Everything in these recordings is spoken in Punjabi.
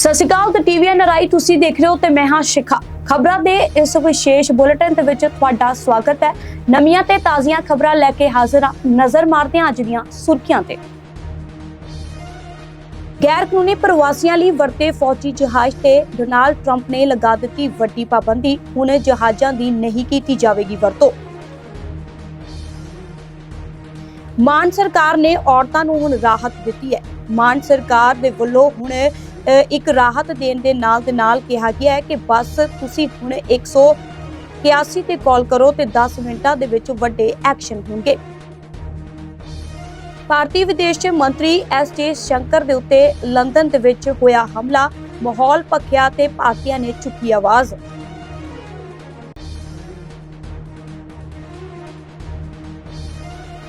ਸਤਿ ਸ਼੍ਰੀ ਅਕਾਲ ਤੇ ਟੀਵੀ ਐਨਆਰਆਈ ਤੁਸੀਂ ਦੇਖ ਰਹੇ ਹੋ ਤੇ ਮੈਂ ਹਾਂ ਸ਼ਿਖਾ। ਖਬਰਾਂ ਦੇ ਇਸ ਵਿਸ਼ੇਸ਼ ਬੁਲੇਟਿਨ ਦੇ ਵਿੱਚ ਤੁਹਾਡਾ ਸਵਾਗਤ ਹੈ। ਨਵੀਆਂ ਤੇ ਤਾਜ਼ੀਆਂ ਖਬਰਾਂ ਲੈ ਕੇ ਹਾਜ਼ਰ ਹਾਂ। ਨਜ਼ਰ ਮਾਰਦੇ ਹਾਂ ਅੱਜ ਦੀਆਂ ਸੁਰਖੀਆਂ ਤੇ। ਗੈਰ ਕਾਨੂੰਨੀ ਪ੍ਰਵਾਸੀਆਂ ਲਈ ਵਰਤੇ ਫੌਜੀ ਜਹਾਜ਼ ਤੇ ਡੋਨਾਲਡ ਟਰੰਪ ਨੇ ਲਗਾ ਦਿੱਤੀ ਵੱਡੀ ਪਾਬੰਦੀ। ਹੁਣ ਜਹਾਜ਼ਾਂ ਦੀ ਨਹੀਂ ਕੀਤੀ ਜਾਵੇਗੀ ਵਰਤੋਂ। ਮਾਨ ਸਰਕਾਰ ਨੇ ਔਰਤਾਂ ਨੂੰ ਹੁਣ ਰਾਹਤ ਦਿੱਤੀ ਹੈ। ਮਾਨ ਸਰਕਾਰ ਦੇ ਵੱਲੋਂ ਹੁਣ ਇੱਕ ਰਾਹਤ ਦੇਣ ਦੇ ਨਾਲ ਦੇ ਨਾਲ ਕਿਹਾ ਗਿਆ ਹੈ ਕਿ ਬਸ ਤੁਸੀਂ ਹੁਣ 181 ਤੇ ਕਾਲ ਕਰੋ ਤੇ 10 ਮਿੰਟਾਂ ਦੇ ਵਿੱਚ ਵੱਡੇ ਐਕਸ਼ਨ ਹੋਣਗੇ। ਭਾਰਤੀ ਵਿਦੇਸ਼ ਮੰਤਰੀ ਐਸ ਜੇ ਸ਼ੰਕਰ ਦੇ ਉੱਤੇ ਲੰਡਨ ਦੇ ਵਿੱਚ ਹੋਇਆ ਹਮਲਾ। ਮਾਹੌਲ ਭਖਿਆ ਤੇ ਭਾਰਤੀਆਂ ਨੇ ਚੁੱਕੀ ਆਵਾਜ਼।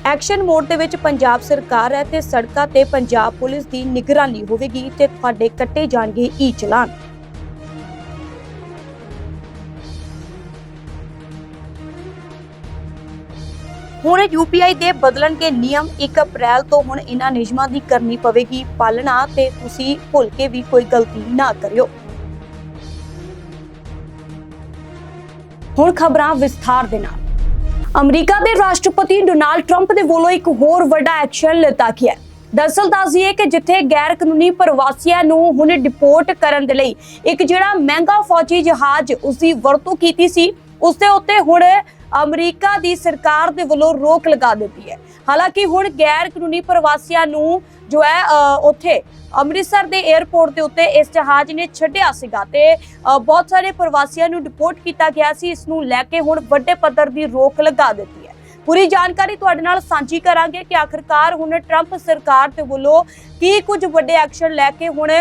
ਐਕਸ਼ਨ ਮੋਡ ਦੇ ਵਿੱਚ ਪੰਜਾਬ ਸਰਕਾਰ ਹੈ ਤੇ ਸੜਕਾਂ ਤੇ ਪੰਜਾਬ ਪੁਲਿਸ ਦੀ ਨਿਗਰਾਨੀ ਹੋਵੇਗੀ ਤੇ ਤੁਹਾਡੇ ਕੱਟੇ ਜਾਣਗੇ ਈ ਚਲਾਨ ਹੁਣ ਯੂਪੀਆਈ ਦੇ ਬਦਲਣਗੇ ਨਿਯਮ 1 ਅਪ੍ਰੈਲ ਤੋਂ ਹੁਣ ਇਹਨਾਂ ਨਿਯਮਾਂ ਦੀ ਕਰਨੀ ਪਵੇਗੀ ਪਾਲਣਾ ਤੇ ਤੁਸੀਂ ਭੁੱਲ ਕੇ ਵੀ ਕੋਈ ਗਲਤੀ ਨਾ ਕਰਿਓ। ਹੁਣ ਖਬਰਾਂ ਵਿਸਥਾਰ ਦੇ ਨਾਲ। ਅਮਰੀਕਾ ਦੇ ਰਾਸ਼ਟਰਪਤੀ ਡੋਨਾਲਡ ਟਰੰਪ ਦੇ ਵੱਲੋਂ ਇੱਕ ਹੋਰ ਵੱਡਾ ਐਕਸ਼ਨ ਲਿੱਤਾ ਗਿਆ ਹੈ। ਦਰਅਸਲ ਦੱਸੀਏ ਕਿ ਜਿੱਥੇ ਗੈਰ ਕਾਨੂੰਨੀ ਪ੍ਰਵਾਸੀਆਂ ਨੂੰ ਹੁਣ ਡਿਪੋਰਟ ਕਰਨ ਦੇ ਲਈ ਇੱਕ ਜਿਹੜਾ ਮਹਿੰਗਾ ਫੌਜੀ ਜਹਾਜ਼ ਉਸ ਦੀ ਵਰਤੋਂ ਕੀਤੀ ਸੀ ਉਸ ਦੇ ਉੱਤੇ ਹੁਣ ਅਮਰੀਕਾ ਦੀ ਸਰਕਾਰ ਦੇ ਵੱਲੋਂ ਰੋਕ ਲਗਾ ਦਿੱਤੀ ਹੈ। ਹਾਲਾਂਕਿ ਹੁਣ ਗੈਰ ਕਾਨੂੰਨੀ ਪ੍ਰਵਾਸੀਆਂ ਨੂੰ ਜੋ ਹੈ ਉੱਥੇ ਅੰਮ੍ਰਿਤਸਰ ਦੇ 에ਅਰਪੋਰਟ ਦੇ ਉੱਤੇ ਇਸ ਜਹਾਜ਼ ਨੇ ਛੱਡਿਆ ਸੀਗਾ ਤੇ ਬਹੁਤ ਸਾਰੇ ਪ੍ਰਵਾਸੀਆਂ ਨੂੰ ਡਿਪੋਰਟ ਕੀਤਾ ਗਿਆ ਸੀ। ਇਸ ਨੂੰ ਲੈ ਕੇ ਹੁਣ ਵੱਡੇ ਪੱਧਰ ਦੀ ਰੋਕ ਲਗਾ ਦਿੱਤੀ ਹੈ। ਪੂਰੀ ਜਾਣਕਾਰੀ ਤੁਹਾਡੇ ਨਾਲ ਸਾਂਝੀ ਕਰਾਂਗੇ ਕਿ ਆਖਰਕਾਰ ਹੁਣ ਟਰੰਪ ਸਰਕਾਰ ਦੇ ਵੱਲੋਂ ਕੀ ਕੁਝ ਵੱਡੇ ਐਕਸ਼ਨ ਲੈ ਕੇ ਹੁਣ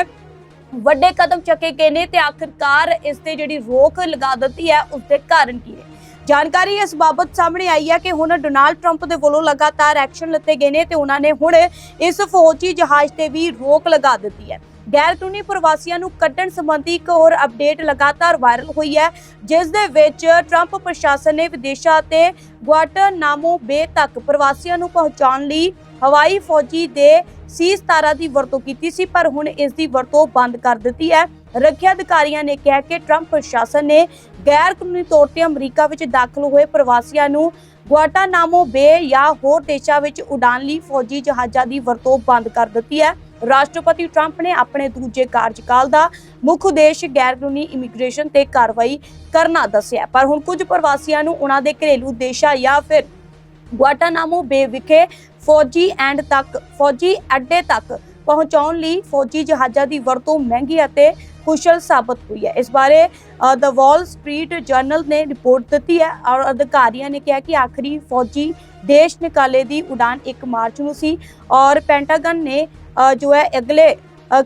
ਵੱਡੇ ਕਦਮ ਚੱਕੇ ਗਏ ਨੇ ਤੇ ਆਖਰਕਾਰ ਇਸ ਤੇ ਜਿਹੜੀ ਰੋਕ ਲਗਾ ਦਿੱਤੀ ਹੈ ਉਸ ਦੇ ਕਾਰਨ ਕੀ ਨੇ? ਜਾਣਕਾਰੀ ਇਸ ਬਾਬਤ ਸਾਹਮਣੇ ਆਈ ਹੈ ਕਿ ਹੁਣ ਡੋਨਾਲਡ ਟਰੰਪ ਦੇ ਵੱਲੋਂ ਲਗਾਤਾਰ ਐਕਸ਼ਨ ਲਿੱਤੇ ਗਏ ਨੇ ਤੇ ਉਹਨਾਂ ਨੇ ਹੁਣ ਇਸ ਫੌਜੀ ਜਹਾਜ਼ ਤੇ ਵੀ ਰੋਕ ਲਗਾ ਦਿੱਤੀ ਹੈ। ਗੈਰ ਪ੍ਰਵਾਸੀਆਂ ਨੂੰ ਕੱਢਣ ਸੰਬੰਧੀ ਇੱਕ ਹੋਰ ਅਪਡੇਟ ਲਗਾਤਾਰ ਵਾਇਰਲ ਹੋਈ ਹੈ, ਜਿਸ ਦੇ ਵਿੱਚ ਟਰੰਪ ਪ੍ਰਸ਼ਾਸਨ ਨੇ ਵਿਦੇਸ਼ਾਂ ਤੇ ਗੁਆਟਾਨਾਮੋ ਬੇ ਤੱਕ ਪ੍ਰਵਾਸੀਆਂ ਨੂੰ ਪਹੁੰਚਾਉਣ ਲਈ ਹਵਾਈ ਫੌਜੀ ਦੇ ਸੀ-17 ਦੀ ਵਰਤੋਂ ਕੀਤੀ ਸੀ, ਪਰ ਹੁਣ ਇਸ ਦੀ ਵਰਤੋਂ ਬੰਦ ਕਰ ਦਿੱਤੀ ਹੈ। ਰੱਖਿਆ ਅਧਿਕਾਰੀਆਂ ਨੇ ਕਿਹਾ ਕਿ ਟਰੰਪ ਪ੍ਰਸ਼ਾਸਨ ਨੇ ਗੈਰ ਕਾਨੂੰਨੀ ਤੌਰ ਤੇ ਅਮਰੀਕਾ ਵਿੱਚ ਦਾਖਲ ਹੋਏ ਪ੍ਰਵਾਸੀਆਂ ਨੂੰ ਗੁਆਟਾਨਾਮੋ ਬੇ ਜਾਂ ਹੋਰ ਦੇਸ਼ਾਂ ਵਿੱਚ ਉਡਾਣ ਲਈ ਫੌਜੀ ਜਹਾਜ਼ਾਂ ਦੀ ਵਰਤੋਂ ਬੰਦ ਕਰ ਦਿੱਤੀ ਹੈ। ਰਾਸ਼ਟਰਪਤੀ ਟਰੰਪ ਨੇ ਆਪਣੇ ਦੂਜੇ ਕਾਰਜਕਾਲ ਦਾ ਮੁੱਖ ਉਦੇਸ਼ ਗੈਰ ਕਾਨੂੰਨੀ ਇਮੀਗ੍ਰੇਸ਼ਨ ਤੇ ਕਾਰਵਾਈ ਕਰਨਾ ਦੱਸਿਆ ਪਰ ਹੁਣ ਕੁਝ ਪ੍ਰਵਾਸੀਆਂ ਨੂੰ ਉਹਨਾਂ ਦੇ ਘਰੇਲੂ ਦੇਸ਼ਾਂ ਜਾਂ ਫਿਰ ਗੁਆਟਾਨਾਮੋ ਬੇ ਵਿਖੇ ਫੌਜੀ ਐਂਡ ਤੱਕ, ਫੌਜੀ ਅੱਡੇ ਤੱਕ ਪਹੁੰਚਾਉਣ ਲਈ ਫੌਜੀ ਜਹਾਜ਼ਾਂ ਦੀ ਵਰਤੋਂ ਮਹਿੰਗੀ ਅਤੇ ਕੁਸ਼ਲ ਸਾਬਤ ਹੋਈ ਹੈ। ਇਸ ਬਾਰੇ ਦ ਵਾਲ ਸਟਰੀਟ ਜਰਨਲ ਨੇ ਰਿਪੋਰਟ ਦਿੱਤੀ ਹੈ ਔਰ ਅਧਿਕਾਰੀਆਂ ਨੇ ਕਿਹਾ ਕਿ ਆਖਰੀ ਫੌਜੀ ਦੇਸ਼ ਨਿਕਾਲੇ ਦੀ ਉਡਾਨ 1 ਮਾਰਚ ਨੂੰ ਸੀ ਔਰ ਪੈਂਟਾਗਨ ਨੇ ਜੋ ਹੈ ਅਗਲੇ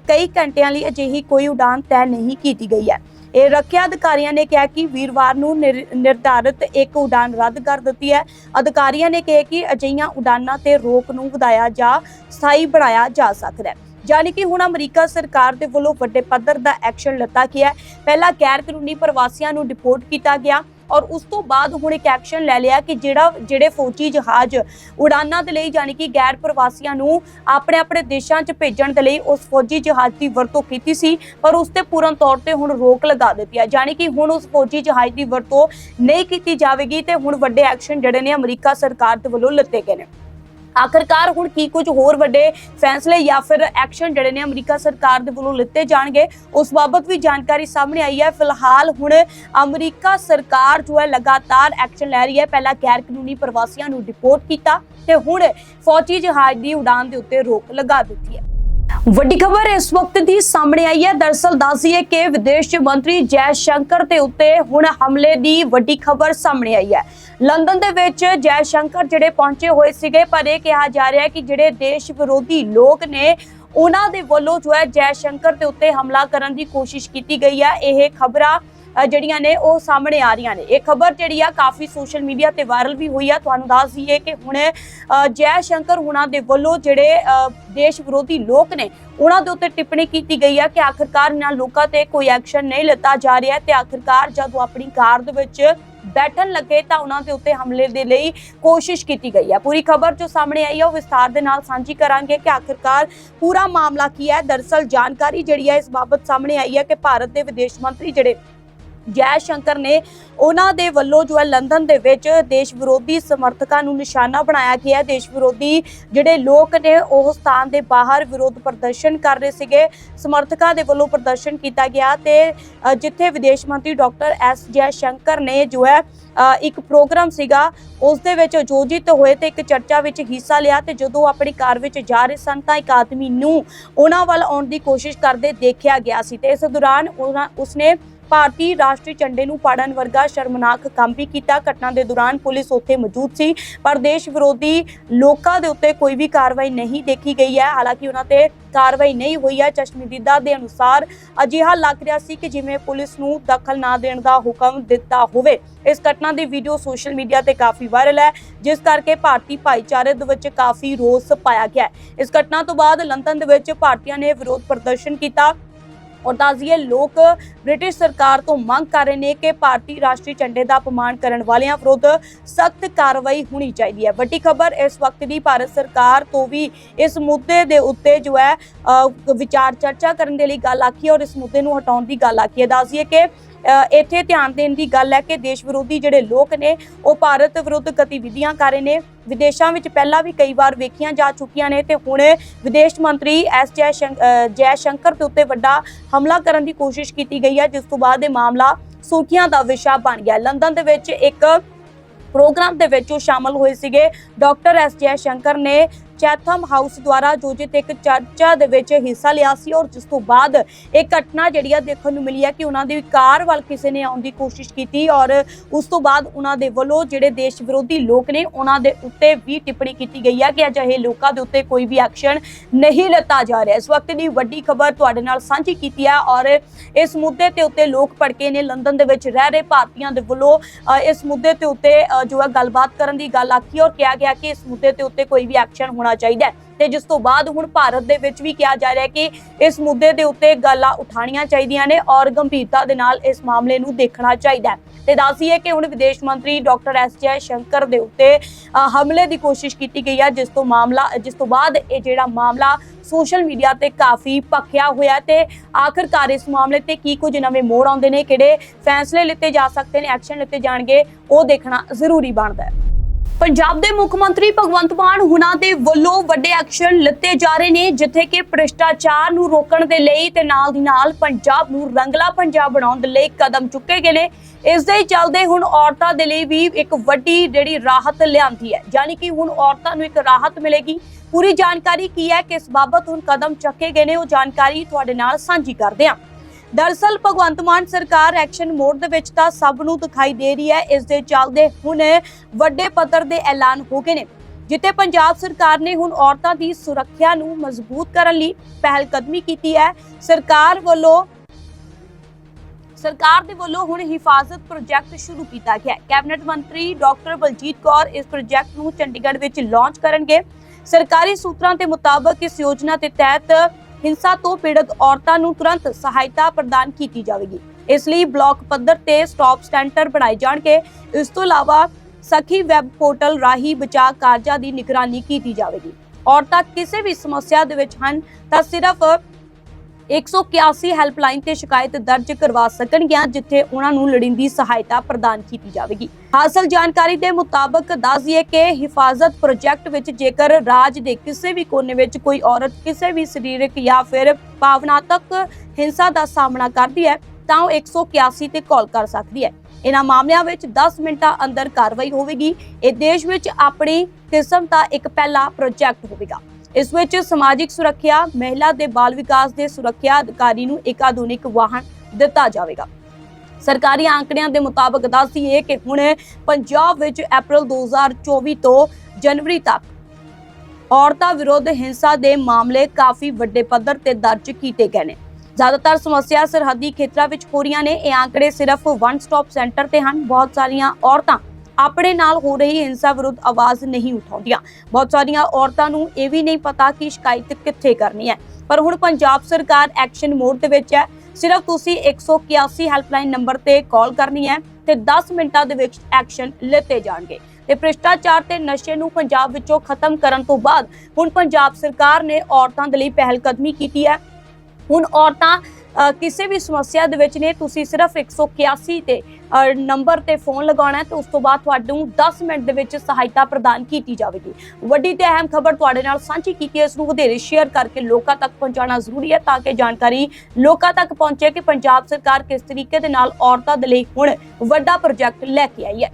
ਕਈ ਘੰਟਿਆਂ ਲਈ ਅਜਿਹੀ ਕੋਈ ਉਡਾਨ ਤੈਅ ਨਹੀਂ ਕੀਤੀ ਗਈ ਹੈ। ਇਹ ਰੱਖਿਆ ਅਧਿਕਾਰੀਆਂ ਨੇ ਕਿਹਾ ਕਿ ਵੀਰਵਾਰ ਨੂੰ ਨਿਰ- ਨਿਰਧਾਰਿਤ ਇੱਕ ਉਡਾਨ ਰੱਦ ਕਰ ਦਿੱਤੀ ਹੈ। ਅਧਿਕਾਰੀਆਂ ਨੇ ਕਿਹਾ ਕਿ ਅਜਿਹੀਆਂ ਉਡਾਨਾਂ ਤੇ ਰੋਕ ਨੂੰ ਵਧਾਇਆ ਜਾਂ ਸਥਾਈ ਬਣਾਇਆ ਜਾ ਸਕਦਾ ਹੈ। ਯਾਨੀ ਕਿ ਹੁਣ ਅਮਰੀਕਾ ਸਰਕਾਰ ਦੇ ਵੱਲੋਂ ਵੱਡੇ ਪੱਧਰ ਦਾ ਐਕਸ਼ਨ ਲਿੱਤਾ ਗਿਆ ਪਹਿਲਾਂ ਗੈਰ ਕਾਨੂੰਨੀ ਪ੍ਰਵਾਸੀਆਂ ਨੂੰ ਡਿਪੋਰਟ ਕੀਤਾ ਗਿਆ ਔਰ ਉਸ ਤੋਂ ਬਾਅਦ ਹੁਣ ਇੱਕ ਐਕਸ਼ਨ ਲੈ ਲਿਆ ਕਿ ਜਿਹੜਾ, ਜਿਹੜੇ ਫੌਜੀ ਜਹਾਜ਼ ਉਡਾਨਾਂ ਦੇ ਲਈ ਯਾਨੀ ਕਿ ਗੈਰ ਪ੍ਰਵਾਸੀਆਂ ਨੂੰ ਆਪਣੇ ਆਪਣੇ ਦੇਸ਼ਾਂ 'ਚ ਭੇਜਣ ਦੇ ਲਈ ਉਸ ਫੌਜੀ ਜਹਾਜ਼ ਦੀ ਵਰਤੋਂ ਕੀਤੀ ਸੀ, ਪਰ ਉਸ ਤੇ ਪੂਰਨ ਤੌਰ ਤੇ ਹੁਣ ਰੋਕ ਲਗਾ ਦਿੱਤੀ ਹੈ। ਯਾਨੀ ਕਿ ਹੁਣ ਉਸ ਫੌਜੀ ਜਹਾਜ਼ ਦੀ ਵਰਤੋਂ ਨਹੀਂ ਕੀਤੀ ਜਾਵੇਗੀ ਤੇ ਹੁਣ ਵੱਡੇ ਐਕਸ਼ਨ ਜਿਹੜੇ ਨੇ ਅਮਰੀਕਾ ਸਰਕਾਰ ਦੇ ਵੱਲੋਂ ਲਿੱਤੇ ਗਏ ਨੇ। ਆਖਰਕਾਰ ਹੁਣ ਕੀ ਕੁਝ ਹੋਰ ਵੱਡੇ ਫੈਸਲੇ ਜਾਂ ਫਿਰ ਐਕਸ਼ਨ ਜਿਹੜੇ ਨੇ ਅਮਰੀਕਾ ਸਰਕਾਰ ਦੇ ਵੱਲੋਂ ਲਿੱਤੇ ਜਾਣਗੇ, ਉਸ ਬਾਬਤ ਵੀ ਜਾਣਕਾਰੀ ਸਾਹਮਣੇ ਆਈ ਹੈ। ਫਿਲਹਾਲ ਹੁਣ ਅਮਰੀਕਾ ਸਰਕਾਰ ਜੋ ਹੈ ਲਗਾਤਾਰ ਐਕਸ਼ਨ ਲੈ ਰਹੀ ਹੈ। ਪਹਿਲਾਂ ਗੈਰ ਕਾਨੂੰਨੀ ਪ੍ਰਵਾਸੀਆਂ ਨੂੰ ਡਿਪੋਰਟ ਕੀਤਾ ਤੇ ਹੁਣ ਫੌਜੀ ਜਹਾਜ਼ ਦੀ ਉਡਾਨ ਦੇ ਉੱਤੇ ਰੋਕ ਲਗਾ ਦਿੱਤੀ ਹੈ। ਵੱਡੀ ਖਬਰ ਇਸ ਵਕਤ ਦੀ ਸਾਹਮਣੇ ਆਈ ਹੈ। ਦਰਸਲ ਦੱਸੀਏ ਕਿ ਵਿਦੇਸ਼ ਮੰਤਰੀ ਜੈ ਸ਼ੰਕਰ ਦੇ ਉੱਤੇ ਹੁਣ ਹਮਲੇ ਦੀ ਵੱਡੀ ਖਬਰ ਸਾਹਮਣੇ ਆਈ ਹੈ। ਲੰਡਨ ਦੇ ਵਿੱਚ ਜੈ ਸ਼ੰਕਰ ਜਿਹੜੇ ਪਹੁੰਚੇ ਹੋਏ ਸੀਗੇ, ਪਰ ਇਹ ਕਿਹਾ ਜਾ ਰਿਹਾ ਹੈ ਕਿ ਜਿਹੜੇ ਦੇਸ਼ ਵਿਰੋਧੀ ਲੋਕ ਨੇ, ਉਹਨਾਂ ਦੇ ਵੱਲੋਂ ਜੋ ਹੈ ਜੈ ਸ਼ੰਕਰ ਦੇ ਉੱਤੇ ਹਮਲਾ ਕਰਨ ਦੀ ਕੋਸ਼ਿਸ਼ ਕੀਤੀ ਗਈ ਹੈ। ਇਹ ਖਬਰਾਂ ਜਿਹੜੀਆਂ ਨੇ ਉਹ ਸਾਹਮਣੇ ਆ ਰਹੀਆਂ ਨੇ। ਇਹ ਖਬਰ ਜਿਹੜੀ ਆ, ਕਾਫੀ ਸੋਸ਼ਲ ਮੀਡੀਆ ਤੇ ਵਾਇਰਲ ਵੀ ਹੋਈ ਆ। ਤੁਹਾਨੂੰ ਦੱਸ ਦਈਏ ਕਿ ਹੁਣ ਜੈ ਸ਼ੰਕਰ ਹੁਣਾਂ ਦੇ ਵੱਲੋਂ ਜਿਹੜੇ ਦੇਸ਼ ਵਿਰੋਧੀ ਲੋਕ ਨੇ, ਉਹਨਾਂ ਦੇ ਉੱਤੇ ਟਿੱਪਣੀ ਕੀਤੀ ਗਈ ਆ ਕਿ ਆਖਰਕਾਰ ਇਹਨਾਂ ਲੋਕਾਂ ਤੇ ਕੋਈ ਐਕਸ਼ਨ ਨਹੀਂ ਲਿੱਤਾ ਜਾ ਰਿਹਾ ਤੇ ਆਖਰਕਾਰ ਜਦੋਂ ਆਪਣੀ ਕਾਰ ਦੇ ਵਿੱਚ ਬੈਠਣ ਲੱਗੇ ਤਾਂ ਉਹਨਾਂ ਦੇ ਉੱਤੇ ਹਮਲੇ ਦੇ ਲਈ ਕੋਸ਼ਿਸ਼ ਕੀਤੀ ਗਈ ਹੈ ਪੂਰੀ ਖਬਰ ਜੋ ਸਾਹਮਣੇ ਆਈ ਹੈ ਉਹ ਵਿਸਤਾਰ ਦੇ ਨਾਲ ਸਾਂਝੀ ਕਰਾਂਗੇ ਕਿ ਆਖਿਰਕਾਰ ਪੂਰਾ ਮਾਮਲਾ ਕੀ ਹੈ। ਦਰਸਲ ਜਾਣਕਾਰੀ ਜਿਹੜੀ ਹੈ ਇਸ ਬਾਬਤ ਸਾਹਮਣੇ ਆਈ ਹੈ ਕਿ ਭਾਰਤ ਦੇ ਵਿਦੇਸ਼ ਮੰਤਰੀ ਜਿਹੜੇ ਜੈ ਸ਼ੰਕਰ ਨੇ ਉਹਨਾਂ ਦੇ ਵੱਲੋਂ ਜੋ ਹੈ ਲੰਡਨ ਦੇ ਵਿੱਚ ਦੇਸ਼ ਵਿਰੋਧੀ ਸਮਰਥਕਾਂ ਨੂੰ ਨਿਸ਼ਾਨਾ ਬਣਾਇਆ ਗਿਆ। ਦੇਸ਼ ਵਿਰੋਧੀ ਜਿਹੜੇ ਲੋਕ ਨੇ, ਉਹ ਸਥਾਨ ਦੇ ਬਾਹਰ ਵਿਰੋਧ ਪ੍ਰਦਰਸ਼ਨ ਕਰ ਰਹੇ ਸੀਗੇ। ਸਮਰਥਕਾਂ ਦੇ ਵੱਲੋਂ ਪ੍ਰਦਰਸ਼ਨ ਕੀਤਾ ਗਿਆ ਤੇ ਜਿੱਥੇ ਵਿਦੇਸ਼ ਮੰਤਰੀ ਡਾਕਟਰ ਐਸ ਜੈ ਸ਼ੰਕਰ ਨੇ ਜੋ ਹੈ ਇੱਕ ਪ੍ਰੋਗਰਾਮ ਸੀਗਾ, ਉਸ ਦੇ ਵਿੱਚ ਆਯੋਜਿਤ ਹੋਏ ਤੇ ਇੱਕ ਚਰਚਾ ਵਿੱਚ ਹਿੱਸਾ ਲਿਆ ਤੇ ਜਦੋਂ ਉਹ ਆਪਣੀ ਕਾਰ ਵਿੱਚ ਜਾ ਰਹੇ ਸਨ ਤਾਂ ਇੱਕ ਆਦਮੀ ਨੂੰ ਉਹਨਾਂ ਵੱਲ ਆਉਣ ਦੀ ਕੋਸ਼ਿਸ਼ ਕਰਦੇ ਦੇਖਿਆ ਗਿਆ ਸੀ ਤੇ ਇਸ ਦੌਰਾਨ ਉਹਨਾਂ, ਉਸਨੇ ਭਾਰਤੀ ਰਾਸ਼ਟਰੀ ਝੰਡੇ ਨੂੰ ਪਾੜਨ ਵਰਗਾ ਸ਼ਰਮਨਾਕ ਕੰਮ ਵੀ ਕੀਤਾ। ਘਟਨਾ ਦੇ ਦੌਰਾਨ ਪੁਲਿਸ ਉੱਥੇ ਮੌਜੂਦ ਸੀ, ਪਰ ਦੇਸ਼ ਵਿਰੋਧੀ ਲੋਕਾਂ ਦੇ ਉੱਤੇ ਕੋਈ ਵੀ ਕਾਰਵਾਈ ਨਹੀਂ ਦੇਖੀ ਗਈ ਹੈ। ਹਾਲਾਂਕਿ ਉਹਨਾਂ ਤੇ ਕਾਰਵਾਈ ਨਹੀਂ ਹੋਈ ਹੈ। ਚਸ਼ਮਦੀਦਾ ਦੇ ਅਨੁਸਾਰ ਅਜਿਹਾ ਲੱਗ ਰਿਹਾ ਸੀ ਕਿ ਜਿਵੇਂ ਪੁਲਿਸ ਨੂੰ ਦਖਲ ਨਾ ਦੇਣ ਦਾ ਹੁਕਮ ਦਿੱਤਾ ਹੋਵੇ। ਇਸ ਘਟਨਾ ਦੀ ਵੀਡੀਓ ਸੋਸ਼ਲ ਮੀਡੀਆ ਤੇ ਕਾਫੀ ਵਾਇਰਲ ਹੈ, ਜਿਸ ਕਰਕੇ ਭਾਰਤੀ ਭਾਈਚਾਰੇ ਦੇ ਵਿੱਚ ਕਾਫੀ ਰੋਸ ਪਾਇਆ ਗਿਆ ਇਸ ਘਟਨਾ ਤੋਂ ਬਾਅਦ ਲੰਡਨ ਦੇ ਵਿੱਚ ਭਾਰਤੀਆਂ ਨੇ ਵਿਰੋਧ ਪ੍ਰਦਰਸ਼ਨ ਕੀਤਾ। ਔਰ ਦੱਸਦੀਏ ਲੋਕ ਬ੍ਰਿਟਿਸ਼ ਸਰਕਾਰ ਤੋਂ ਮੰਗ ਕਰ ਰਹੇ ਨੇ ਕਿ ਭਾਰਤੀ ਰਾਸ਼ਟਰੀ ਝੰਡੇ ਦਾ ਅਪਮਾਨ ਕਰਨ ਵਾਲਿਆਂ ਵਿਰੁੱਧ ਸਖਤ ਕਾਰਵਾਈ ਹੋਣੀ ਚਾਹੀਦੀ ਹੈ। ਵੱਡੀ ਖਬਰ, ਇਸ ਵਕਤ ਦੀ ਭਾਰਤ ਸਰਕਾਰ ਤੋਂ ਵੀ ਇਸ ਮੁੱਦੇ ਦੇ ਉੱਤੇ ਜੋ ਹੈ ਵਿਚਾਰ ਚਰਚਾ ਕਰਨ ਦੇ ਲਈ ਗੱਲ ਆਖੀ ਹੈ ਔਰ ਇਸ ਮੁੱਦੇ ਨੂੰ ਹਟਾਉਣ ਦੀ ਗੱਲ ਆਖੀ ਹੈ। ਦੱਸਦੀਏ ਕਿ ਇੱਥੇ ਧਿਆਨ ਦੇਣ ਦੀ ਗੱਲ ਹੈ ਕਿ ਦੇਸ਼ ਵਿਰੋਧੀ ਜਿਹੜੇ ਲੋਕ ਨੇ, ਉਹ ਭਾਰਤ ਵਿਰੁੱਧ ਗਤੀਵਿਧੀਆਂ ਕਰ ਰਹੇ ਨੇ। ਵਿਦੇਸ਼ਾਂ ਵਿੱਚ ਪਹਿਲਾਂ ਵੀ ਕਈ ਵਾਰ ਵੇਖੀਆਂ ਜਾ ਚੁੱਕੀਆਂ ਨੇ ਤੇ ਹੁਣ ਵਿਦੇਸ਼ ਮੰਤਰੀ ਐਸ ਜੈ ਸ਼ੰਕ- ਸ਼ੰਕਰ ਦੇ ਉੱਤੇ ਵੱਡਾ ਹਮਲਾ ਕਰਨ ਦੀ ਕੋਸ਼ਿਸ਼ ਕੀਤੀ ਗਈ ਹੈ, ਜਿਸ ਤੋਂ ਬਾਅਦ ਇਹ ਮਾਮਲਾ ਸੁਰਖੀਆਂ ਦਾ ਵਿਸ਼ਾ ਬਣ ਗਿਆ। ਲੰਡਨ ਦੇ ਵਿੱਚ ਇੱਕ ਪ੍ਰੋਗਰਾਮ ਦੇ ਵਿੱਚ ਉਹ ਸ਼ਾਮਲ ਹੋਏ ਸੀਗੇ। ਡਾਕਟਰ ਐਸ ਜੈ ਸ਼ੰਕਰ ਨੇ ਚੈਥਮ ਹਾਊਸ ਦੁਆਰਾ ਆਯੋਜਿਤ ਇੱਕ ਚਰਚਾ ਦੇ ਵਿੱਚ ਹਿੱਸਾ ਲਿਆ ਸੀ ਔਰ ਜਿਸ ਤੋਂ ਬਾਅਦ ਇਹ ਘਟਨਾ ਜਿਹੜੀ ਆ ਦੇਖਣ ਨੂੰ ਮਿਲੀ ਹੈ ਕਿ ਉਹਨਾਂ ਦੀ ਕਾਰ ਵੱਲ ਕਿਸੇ ਨੇ ਆਉਣ ਦੀ ਕੋਸ਼ਿਸ਼ ਕੀਤੀ ਔਰ ਉਸ ਤੋਂ ਬਾਅਦ ਉਹਨਾਂ ਦੇ ਵੱਲੋਂ ਜਿਹੜੇ ਦੇਸ਼ ਵਿਰੋਧੀ ਲੋਕ ਨੇ ਉਹਨਾਂ ਦੇ ਉੱਤੇ ਵੀ ਟਿੱਪਣੀ ਕੀਤੀ ਗਈ ਹੈ ਕਿ ਅਜਿਹੇ ਲੋਕਾਂ ਦੇ ਉੱਤੇ ਕੋਈ ਵੀ ਐਕਸ਼ਨ ਨਹੀਂ ਲਿੱਤਾ ਜਾ ਰਿਹਾ। ਇਸ ਵਕਤ ਦੀ ਵੱਡੀ ਖਬਰ ਤੁਹਾਡੇ ਨਾਲ ਸਾਂਝੀ ਕੀਤੀ ਹੈ ਔਰ ਇਸ ਮੁੱਦੇ ਤੇ ਉੱਤੇ ਲੋਕ ਭੜਕੇ ਨੇ ਲੰਡਨ ਦੇ ਵਿੱਚ ਰਹਿ ਰਹੇ ਭਾਰਤੀਆਂ ਦੇ ਵੱਲੋਂ ਇਸ ਮੁੱਦੇ ਤੇ ਉੱਤੇ ਜੋ ਹੈ ਗੱਲਬਾਤ ਕਰਨ ਦੀ ਗੱਲ ਆਖੀ ਔਰ ਕਿਹਾ ਗਿਆ ਕਿ ਇਸ ਮੁੱਦੇ ਤੇ ਉੱਤੇ ਕੋਈ ਵੀ ਐਕਸ਼ਨ ਹੋਣਾ ਚਾਹੀਦਾ ਹੈ। ਤੇ ਜਿਸ ਤੋਂ ਬਾਅਦ ਹੁਣ ਭਾਰਤ ਦੇ ਵਿੱਚ ਵੀ ਕਿਹਾ ਜਾ ਰਿਹਾ ਕਿ ਇਸ ਮੁੱਦੇ ਦੇ ਉੱਤੇ ਗੱਲਾਂ ਉਠਾਣੀਆਂ ਚਾਹੀਦੀਆਂ ਨੇ ਔਰ ਗੰਭੀਰਤਾ ਦੇ ਨਾਲ ਇਸ ਮਾਮਲੇ ਨੂੰ ਦੇਖਣਾ ਚਾਹੀਦਾ ਹੈ। ਤੇ ਦੱਸੀਏ ਕਿ ਹੁਣ ਵਿਦੇਸ਼ ਮੰਤਰੀ ਡਾਕਟਰ ਐਸ ਜੈ ਸ਼ੰਕਰ ਦੇ ਉੱਤੇ ਹਮਲੇ ਦੀ ਕੋਸ਼ਿਸ਼ ਕੀਤੀ ਗਈ ਹੈ, ਜਿਸ ਤੋਂ ਮਾਮਲਾ, ਜਿਸ ਤੋਂ ਬਾਅਦ ਇਹ ਜਿਹੜਾ ਮਾਮਲਾ ਸੋਸ਼ਲ ਮੀਡੀਆ ਤੇ ਕਾਫੀ ਭਖਿਆ ਹੋਇਆ ਤੇ ਆਖਰਕਾਰ ਇਸ ਮਾਮਲੇ ਤੇ ਕੀ ਕੁਝ ਨਵੇਂ ਮੋੜ ਆਉਂਦੇ ਨੇ, ਕਿਹੜੇ ਫੈਸਲੇ ਲਿੱਤੇ ਜਾ ਸਕਦੇ ਨੇ, ਐਕਸ਼ਨ ਲਿੱਤੇ ਜਾਣਗੇ, ਉਹ ਦੇਖਣਾ ਜ਼ਰੂਰੀ ਬਣਦਾ ਹੈ। ਪੰਜਾਬ ਦੇ ਮੁੱਖ ਮੰਤਰੀ ਭਗਵੰਤ ਮਾਨ ਹੁਣਾਂ ਦੇ ਵੱਲੋਂ ਵੱਡੇ ਐਕਸ਼ਨ ਲਿੱਤੇ ਜਾ ਰਹੇ ਨੇ, ਜਿੱਥੇ ਕਿ ਭ੍ਰਿਸ਼ਟਾਚਾਰ ਨੂੰ ਰੋਕਣ ਦੇ ਲਈ ਤੇ ਨਾਲ ਦੀ ਨਾਲ ਪੰਜਾਬ ਨੂੰ ਰੰਗਲਾ ਪੰਜਾਬ ਬਣਾਉਣ ਦੇ ਲਈ ਕਦਮ ਚੁੱਕੇ ਗਏ ਨੇ। ਇਸ ਦੇ ਹੀ ਚੱਲਦੇ ਹੁਣ ਔਰਤਾਂ ਦੇ ਲਈ ਵੀ ਇੱਕ ਵੱਡੀ ਜਿਹੜੀ ਰਾਹਤ ਲਿਆਂਦੀ ਹੈ। ਯਾਨੀ ਕਿ ਹੁਣ ਔਰਤਾਂ ਨੂੰ ਇੱਕ ਰਾਹਤ ਮਿਲੇਗੀ। ਪੂਰੀ ਜਾਣਕਾਰੀ ਕੀ ਹੈ, ਕਿਸ ਬਾਬਤ ਹੁਣ ਕਦਮ ਚੱਕੇ ਗਏ ਨੇ, ਉਹ ਜਾਣਕਾਰੀ ਤੁਹਾਡੇ ਨਾਲ ਸਾਂਝੀ ਕਰਦੇ ਹਾਂ। ਦਰਸਲ ਭਗਵੰਤ ਮਾਨ ਸਰਕਾਰ ਐਕਸ਼ਨ ਮੋਡ ਦੇ ਵਿੱਚ ਤਾਂ ਸਭ ਨੂੰ ਦਿਖਾਈ ਦੇ ਰਹੀ ਹੈ। ਇਸ ਦੇ ਚੱਲਦੇ ਹੁਣ ਵੱਡੇ ਪੱਧਰ ਦੇ ਐਲਾਨ ਹੋ ਗਏ ਨੇ, ਜਿੱਥੇ ਪੰਜਾਬ ਸਰਕਾਰ ਨੇ ਹੁਣ ਔਰਤਾਂ ਦੀ ਸੁਰੱਖਿਆ ਨੂੰ ਮਜ਼ਬੂਤ ਕਰਨ ਲਈ ਪਹਿਲ ਕਦਮੀ ਕੀਤੀ ਹੈ। ਸਰਕਾਰ ਵੱਲੋਂ, ਸਰਕਾਰ ਦੇ ਵੱਲੋਂ ਹੁਣ ਹਿਫਾਜ਼ਤ ਪ੍ਰੋਜੈਕਟ ਸ਼ੁਰੂ ਕੀਤਾ ਗਿਆ ਕੈਬਨਿਟ ਮੰਤਰੀ ਡਾਕਟਰ ਬਲਜੀਤ ਕੌਰ ਇਸ ਪ੍ਰੋਜੈਕਟ ਨੂੰ ਚੰਡੀਗੜ੍ਹ ਵਿੱਚ ਲਾਂਚ ਕਰਨਗੇ। ਸਰਕਾਰੀ ਸੂਤਰਾਂ ਦੇ ਮੁਤਾਬਕ ਇਸ ਯੋਜਨਾ ਦੇ ਤਹਿਤ ਹਿੰਸਾ ਤੋਂ ਪੀੜਤ ਔਰਤਾਂ ਨੂੰ ਤੁਰੰਤ ਸਹਾਇਤਾ ਪ੍ਰਦਾਨ ਕੀਤੀ ਜਾਵੇਗੀ। ਇਸ ਲਈ ਬਲਾਕ ਪੱਧਰ ਤੇ ਸਟਾਪ ਸੈਂਟਰ ਬਣਾਏ ਜਾਣਗੇ। ਇਸ ਤੋਂ ਇਲਾਵਾ ਸਖੀ ਵੈਬ ਪੋਰਟਲ ਰਾਹੀਂ ਬਚਾਅ ਕਾਰਜਾਂ ਦੀ ਨਿਗਰਾਨੀ ਕੀਤੀ ਜਾਵੇਗੀ। ਔਰਤਾਂ ਕਿਸੇ ਵੀ ਸਮੱਸਿਆ ਦੇ ਵਿੱਚ ਹਨ ਤਾਂ ਸਿਰਫ 181 ਹੈਲਪਲਾਈਨ ਤੇ ਸ਼ਿਕਾਇਤ ਦਰਜ ਕਰਵਾ ਸਕਣਗੀਆਂ, ਜਿੱਥੇ ਉਹਨਾਂ ਨੂੰ ਲੋੜੀਂਦੀ ਸਹਾਇਤਾ ਪ੍ਰਦਾਨ ਕੀਤੀ ਜਾਵੇਗੀ। ਹਾਸਲ ਜਾਣਕਾਰੀ ਦੇ ਮੁਤਾਬਕ ਦੱਸਦੀਏ ਕਿ ਹਿਫਾਜ਼ਤ ਪ੍ਰੋਜੈਕਟ ਵਿੱਚ ਜੇਕਰ ਰਾਜ ਦੇ ਕਿਸੇ ਵੀ ਕੋਨੇ ਵਿੱਚ ਕੋਈ ਔਰਤ ਕਿਸੇ ਵੀ ਸਰੀਰਕ ਜਾਂ ਫਿਰ ਭਾਵਨਾਤਮਕ ਹਿੰਸਾ ਦਾ ਸਾਹਮਣਾ ਕਰਦੀ ਹੈ, ਤਾਂ ਉਹ 181 ਤੇ ਕਾਲ ਕਰ ਸਕਦੀ ਹੈ। ਇਹਨਾਂ ਮਾਮਲਿਆਂ ਵਿੱਚ 10 ਮਿੰਟਾਂ ਅੰਦਰ ਕਾਰਵਾਈ ਹੋਵੇਗੀ। ਇਹ ਦੇਸ਼ ਵਿੱਚ ਆਪਣੀ ਕਿਸਮ ਦਾ ਇੱਕ ਪਹਿਲਾ ਪ੍ਰੋਜੈਕਟ ਹੋਵੇਗਾ। ਇਸ ਵਿੱਚ ਸਮਾਜਿਕ ਸੁਰੱਖਿਆ, ਮਹਿਲਾ ਤੇ ਬਾਲ ਵਿਕਾਸ ਦੇ ਸੁਰੱਖਿਆ ਅਧਿਕਾਰੀ ਨੂੰ ਇੱਕ ਆਧੁਨਿਕ ਵਾਹਨ ਦਿੱਤਾ ਜਾਵੇਗਾ। ਸਰਕਾਰੀ ਆંકੜਿਆਂ ਦੇ ਮੁਤਾਬਕ ਦੱਸਦੀਏ ਕਿ ਹੁਣ ਪੰਜਾਬ ਵਿੱਚ ਅਪ੍ਰੈਲ 2024 ਤੋਂ ਜਨਵਰੀ ਤੱਕ ਔਰਤਾਂ ਵਿਰੁੱਧ ਹਿੰਸਾ ਦੇ ਮਾਮਲੇ ਕਾਫੀ ਵੱਡੇ ਪੱਧਰ ਤੇ ਦਰਜ ਕੀਤੇ ਗਏ ਨੇ। ਜ਼ਿਆਦਾਤਰ ਸਮੱਸਿਆ ਸਰਹੱਦੀ ਖੇਤਰਾਂ ਵਿੱਚ ਹੋ ਰਹੀਆਂ ਨੇ। ਇਹ ਆંકੜੇ ਸਿਰਫ ਵਨ ਸਟਾਪ ਸੈਂਟਰ ਤੇ ਹਨ। ਬਹੁਤ ਸਾਰੀਆਂ ਔਰਤਾਂ ਆਪਣੇ ਨਾਲ ਹੋ ਰਹੀ ਹਿੰਸਾ ਵਿਰੁੱਧ ਆਵਾਜ਼ ਨਹੀਂ ਉਠਾਉਂਦੀਆਂ। ਬਹੁਤ ਸਾਰੀਆਂ ਔਰਤਾਂ ਨੂੰ ਇਹ ਵੀ ਨਹੀਂ ਪਤਾ ਕਿ ਸ਼ਿਕਾਇਤ ਕਿੱਥੇ ਕਰਨੀ ਹੈ। ਪਰ ਹੁਣ ਪੰਜਾਬ ਸਰਕਾਰ ਐਕਸ਼ਨ ਮੋਡ ਦੇ ਵਿੱਚ ਹੈ। ਸਿਰਫ ਤੁਸੀਂ 181 ਹੈਲਪਲਾਈਨ ਨੰਬਰ ਤੇ ਕਾਲ ਕਰਨੀ ਹੈ ਤੇ 10 ਮਿੰਟਾਂ ਦੇ ਵਿੱਚ ਐਕਸ਼ਨ ਲਿੱਤੇ ਜਾਣਗੇ। ਤੇ ਭ੍ਰਿਸ਼ਟਾਚਾਰ ਤੇ ਨਸ਼ੇ ਨੂੰ ਪੰਜਾਬ ਵਿੱਚੋਂ ਖਤਮ ਕਰਨ ਤੋਂ ਬਾਅਦ ਹੁਣ ਪੰਜਾਬ ਸਰਕਾਰ ਨੇ ਔਰਤਾਂ ਦੇ ਲਈ ਪਹਿਲ ਕਦਮੀ ਕੀਤੀ ਹੈ। ਹੁਣ ਔਰਤਾਂ ਕਿਸੇ ਵੀ ਸਮੱਸਿਆ ਦੇ ਵਿੱਚ ਨੇ, ਤੁਸੀਂ ਸਿਰਫ 181 ਤੇ ਨੰਬਰ ਤੇ ਫੋਨ ਲਗਾਉਣਾ ਹੈ ਤੇ ਉਸ ਤੋਂ ਬਾਅਦ ਤੁਹਾਨੂੰ 10 ਮਿੰਟ ਦੇ ਵਿੱਚ ਸਹਾਇਤਾ ਪ੍ਰਦਾਨ ਕੀਤੀ ਜਾਵੇਗੀ। ਵੱਡੀ ਤੇ ਅਹਿਮ ਖਬਰ ਤੁਹਾਡੇ ਨਾਲ ਸਾਂਝੀ ਕੀਤੀ ਹੈ, ਇਸ ਨੂੰ ਵਧੇਰੇ ਸ਼ੇਅਰ ਕਰਕੇ ਲੋਕਾਂ ਤੱਕ ਪਹੁੰਚਾਉਣਾ ਜ਼ਰੂਰੀ ਹੈ ਤਾਂ ਕਿ ਜਾਣਕਾਰੀ ਲੋਕਾਂ ਤੱਕ ਪਹੁੰਚੇ ਕਿ ਪੰਜਾਬ ਸਰਕਾਰ ਕਿਸ ਤਰੀਕੇ ਦੇ ਨਾਲ ਔਰਤਾਂ ਦੇ ਲਈ ਹੁਣ ਵੱਡਾ ਪ੍ਰੋਜੈਕਟ ਲੈ ਕੇ ਆਈ ਹੈ।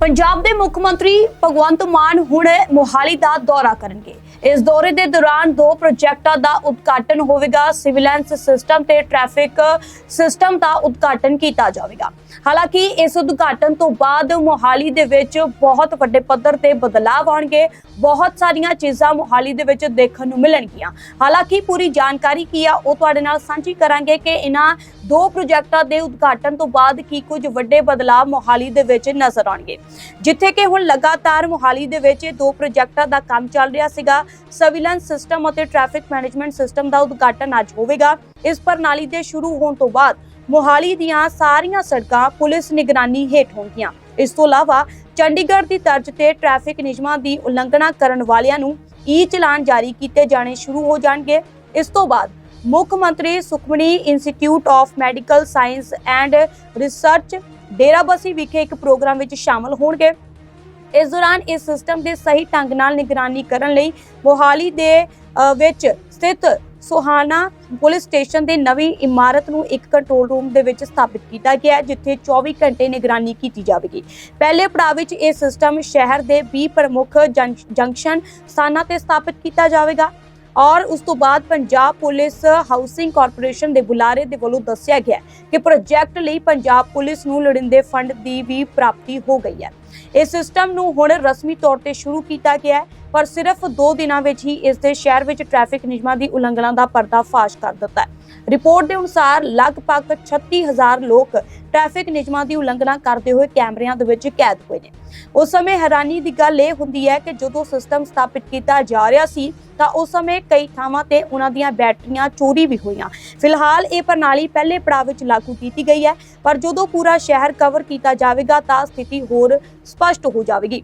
ਪੰਜਾਬ ਦੇ ਮੁੱਖ ਮੰਤਰੀ ਭਗਵੰਤ ਮਾਨ ਹੁਣ ਮੋਹਾਲੀ ਦਾ ਦੌਰਾ ਕਰਨਗੇ। ਇਸ ਦੌਰੇ ਦੇ ਦੌਰਾਨ ਦੋ ਪ੍ਰੋਜੈਕਟਾਂ ਦਾ ਉਦਘਾਟਨ ਹੋਵੇਗਾ। ਸਿਵਲੈਂਸ ਸਿਸਟਮ ਤੇ ਟ੍ਰੈਫਿਕ ਸਿਸਟਮ ਦਾ ਉਦਘਾਟਨ ਕੀਤਾ ਜਾਵੇਗਾ। ਹਾਲਾਂਕਿ ਇਸ ਉਦਘਾਟਨ ਤੋਂ ਬਾਅਦ ਮੋਹਾਲੀ ਦੇ ਵਿੱਚ ਬਹੁਤ ਵੱਡੇ ਪੱਧਰ ਤੇ ਬਦਲਾਅ ਆਉਣਗੇ, ਬਹੁਤ ਸਾਰੀਆਂ ਚੀਜ਼ਾਂ ਮੋਹਾਲੀ ਦੇ ਵਿੱਚ ਦੇਖਣ ਨੂੰ ਮਿਲਣਗੀਆਂ। ਹਾਲਾਂਕਿ ਪੂਰੀ ਜਾਣਕਾਰੀ ਕੀ ਆ, ਉਹ ਤੁਹਾਡੇ ਨਾਲ ਸਾਂਝੀ ਕਰਾਂਗੇ ਕਿ ਇਹਨਾਂ ਦੋ ਪ੍ਰੋਜੈਕਟਾਂ ਦੇ ਉਦਘਾਟਨ ਤੋਂ ਬਾਅਦ ਕੀ ਕੁਝ ਵੱਡੇ ਬਦਲਾਅ ਮੋਹਾਲੀ ਦੇ ਵਿੱਚ ਨਜ਼ਰ ਆਉਣਗੇ। ਜਿੱਥੇ ਕਿ ਹੁਣ ਲਗਾਤਾਰ ਮੋਹਾਲੀ ਦੇ ਵਿੱਚ ਇਹ ਦੋ ਪ੍ਰੋਜੈਕਟਾਂ ਦਾ ਕੰਮ ਚੱਲ ਰਿਹਾ ਸੀਗਾ ਸਰਵੀਲੈਂਸ ਸਿਸਟਮ ਅਤੇ ਟ੍ਰੈਫਿਕ ਮੈਨੇਜਮੈਂਟ ਸਿਸਟਮ ਦਾ ਉਦਘਾਟਨ ਅੱਜ ਹੋਵੇਗਾ। ਇਸ ਪ੍ਰਣਾਲੀ ਦੇ ਸ਼ੁਰੂ ਹੋਣ ਤੋਂ ਬਾਅਦ ਮੋਹਾਲੀ ਦੀਆਂ ਸਾਰੀਆਂ ਸੜਕਾਂ ਪੁਲਿਸ ਨਿਗਰਾਨੀ ਹੇਠ ਹੋਣਗੀਆਂ। ਇਸ ਤੋਂ ਇਲਾਵਾ ਚੰਡੀਗੜ੍ਹ ਦੀ ਤਰਜ਼ ਤੇ ਟ੍ਰੈਫਿਕ ਨਿਯਮਾਂ ਦੀ ਉਲੰਘਣਾ ਕਰਨ ਵਾਲਿਆਂ ਨੂੰ ਈ ਚਲਾਨ ਜਾਰੀ ਕੀਤੇ ਜਾਣੇ ਸ਼ੁਰੂ ਹੋ ਜਾਣਗੇ। ਇਸ ਤੋਂ ਬਾਅਦ ਮੁੱਖ ਮੰਤਰੀ Sukhmani institute of medical science and research Derabassi ਵਿਖੇ ਇੱਕ ਪ੍ਰੋਗਰਾਮ ਵਿੱਚ ਸ਼ਾਮਲ ਹੋਣਗੇ। ਇਸ ਦੌਰਾਨ ਇਸ ਸਿਸਟਮ ਦੇ ਸਹੀ ਢੰਗ ਨਾਲ ਨਿਗਰਾਨੀ ਕਰਨ ਲਈ ਮੋਹਾਲੀ ਦੇ ਵਿੱਚ ਸਥਿਤ ਸੋਹਾਣਾ ਪੁਲਿਸ ਸਟੇਸ਼ਨ ਦੇ ਨਵੀਂ ਇਮਾਰਤ ਨੂੰ ਇੱਕ ਕੰਟਰੋਲ ਰੂਮ ਦੇ ਵਿੱਚ ਸਥਾਪਿਤ ਕੀਤਾ ਗਿਆ ਜਿੱਥੇ 24 ਘੰਟੇ ਨਿਗਰਾਨੀ ਕੀਤੀ ਜਾਵੇਗੀ। ਪਹਿਲੇ ਪੜਾਅ ਵਿੱਚ ਇਹ ਸਿਸਟਮ ਸ਼ਹਿਰ ਦੇ 20 ਪ੍ਰਮੁੱਖ ਜੰਕ- ਜੰਕਸ਼ਨ ਸਥਾਨਾਂ ਤੇ ਸਥਾਪਿਤ ਕੀਤਾ ਜਾਵੇਗਾ ਔਰ ਉਸ ਤੋਂ ਬਾਅਦ ਪੰਜਾਬ ਪੁਲਿਸ ਹਾਊਸਿੰਗ ਕਾਰਪੋਰੇਸ਼ਨ ਦੇ ਬੁਲਾਰੇ ਦੇ ਵੱਲੋਂ ਦੱਸਿਆ ਗਿਆ ਕਿ ਪ੍ਰੋਜੈਕਟ ਲਈ ਪੰਜਾਬ ਪੁਲਿਸ ਨੂੰ ਲੋੜੀਂਦੇ ਫੰਡ ਦੀ ਵੀ ਪ੍ਰਾਪਤੀ ਹੋ ਗਈ ਹੈ। ਇਸ ਸਿਸਟਮ ਨੂੰ ਹੁਣ ਰਸਮੀ ਤੌਰ ਤੇ ਸ਼ੁਰੂ ਕੀਤਾ ਗਿਆ ਹੈ, ਪਰ ਸਿਰਫ 2 ਦਿਨਾਂ ਵਿੱਚ ਹੀ ਇਸ ਦੇ ਸ਼ਹਿਰ ਵਿੱਚ ਟ੍ਰੈਫਿਕ ਨਿਯਮਾਂ ਦੀ ਉਲੰਘਣਾ ਦਾ ਪਰਦਾਫਾਸ਼ ਕਰ ਦਿੱਤਾ ਹੈ। ਰਿਪੋਰਟ ਦੇ ਅਨੁਸਾਰ ਲਗਭਗ 36000 ਲੋਕ ਟ੍ਰੈਫਿਕ ਨਿਯਮਾਂ ਦੀ ਉਲੰਘਣਾ ਕਰਦੇ ਹੋਏ ਕੈਮਰਿਆਂ ਦੇ ਵਿੱਚ ਕੈਦ ਹੋਏ ਨੇ। ਉਸ ਸਮੇਂ ਹੈਰਾਨੀ ਦੀ ਗੱਲ ਇਹ ਹੁੰਦੀ ਹੈ ਕਿ ਜਦੋਂ ਸਿਸਟਮ ਸਥਾਪਿਤ ਕੀਤਾ ਜਾ ਰਿਹਾ ਸੀ, ਤਾਂ ਉਸ ਸਮੇਂ ਕਈ ਥਾਵਾਂ ਤੇ ਉਹਨਾਂ ਦੀਆਂ ਬੈਟਰੀਆਂ ਚੋਰੀ ਵੀ ਹੋਈਆਂ। ਫਿਲਹਾਲ ਇਹ ਪ੍ਰਣਾਲੀ ਪਹਿਲੇ ਪੜਾਅ ਵਿੱਚ ਲਾਗੂ ਕੀਤੀ ਗਈ ਹੈ, ਪਰ ਜਦੋਂ ਪੂਰਾ ਸ਼ਹਿਰ ਕਵਰ ਕੀਤਾ ਜਾਵੇਗਾ, ਤਾਂ ਸਥਿਤੀ ਹੋਰ ਸਪਸ਼ਟ ਹੋ ਜਾਵੇਗੀ।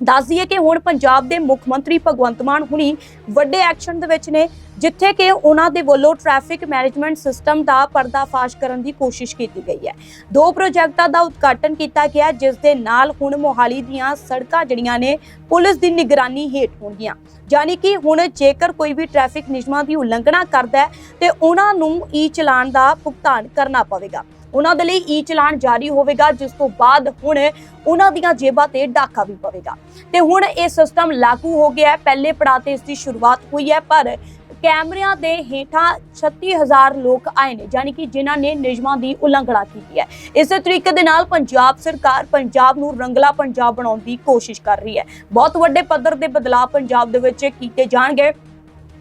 ਦੱਸ ਦਈਏ ਕਿ ਹੁਣ ਪੰਜਾਬ ਦੇ ਮੁੱਖ ਮੰਤਰੀ ਭਗਵੰਤ ਮਾਨ ਹੁਣੀ ਵੱਡੇ ਐਕਸ਼ਨ ਦੇ ਵਿੱਚ ਨੇ, ਜਿੱਥੇ ਕਿ ਉਹਨਾਂ ਦੇ ਵੱਲੋਂ ਟ੍ਰੈਫਿਕ ਮੈਨੇਜਮੈਂਟ ਸਿਸਟਮ ਦਾ ਪਰਦਾਫਾਸ਼ ਕਰਨ ਦੀ ਕੋਸ਼ਿਸ਼ ਕੀਤੀ ਗਈ ਹੈ। ਦੋ ਪ੍ਰੋਜੈਕਟਾਂ ਦਾ ਉਦਘਾਟਨ ਕੀਤਾ ਗਿਆ, ਜਿਸ ਦੇ ਨਾਲ ਹੁਣ ਮੋਹਾਲੀ ਦੀਆਂ ਸੜਕਾਂ ਜਿਹੜੀਆਂ ਨੇ, ਪੁਲਿਸ ਦੀ ਨਿਗਰਾਨੀ ਹੇਠ ਹੋਣਗੀਆਂ। ਯਾਨੀ ਕਿ ਹੁਣ ਜੇਕਰ ਕੋਈ ਵੀ ਟ੍ਰੈਫਿਕ ਨਿਯਮਾਂ ਦੀ ਉਲੰਘਣਾ ਕਰਦਾ ਹੈ, ਤੇ ਉਹਨਾਂ ਨੂੰ ਈ ਚਲਾਨ ਦਾ ਭੁਗਤਾਨ ਕਰਨਾ ਪਵੇਗਾ। ਉਹਨਾਂ ਦੇ ਲਈ ਈ ਚਲਾਨ ਜਾਰੀ ਹੋਵੇਗਾ, ਜਿਸ ਤੋਂ ਬਾਅਦ ਹੁਣ ਉਹਨਾਂ ਦੀਆਂ ਜੇਬਾਂ ਤੇ ਡਾਕਾ ਵੀ ਪਵੇਗਾ। ਤੇ ਹੁਣ ਇਹ ਸਿਸਟਮ ਲਾਗੂ ਹੋ ਗਿਆ ਹੈ। ਪਹਿਲੇ ਪੜਾਅ ਤੇ ਇਸ ਦੀ ਸ਼ੁਰੂਆਤ ਹੋਈ ਹੈ, ਪਰ ਕੈਮਰਿਆਂ ਦੇ ਹੇਠਾਂ 36000 ਲੋਕ ਆਏ ਨੇ ਯਾਨੀ ਕਿ ਜਿਨ੍ਹਾਂ ਨੇ ਨਿਯਮਾਂ ਦੀ ਉਲੰਘਣਾ ਕੀਤੀ ਹੈ। ਇਸੇ ਤਰੀਕੇ ਦੇ ਨਾਲ ਪੰਜਾਬ ਸਰਕਾਰ ਪੰਜਾਬ ਨੂੰ ਰੰਗਲਾ ਪੰਜਾਬ ਬਣਾਉਣ ਦੀ ਕੋਸ਼ਿਸ਼ ਕਰ ਰਹੀ ਹੈ। ਬਹੁਤ ਵੱਡੇ ਪੱਧਰ ਦੇ ਬਦਲਾਅ ਪੰਜਾਬ ਦੇ ਵਿੱਚ ਕੀਤੇ ਜਾਣਗੇ।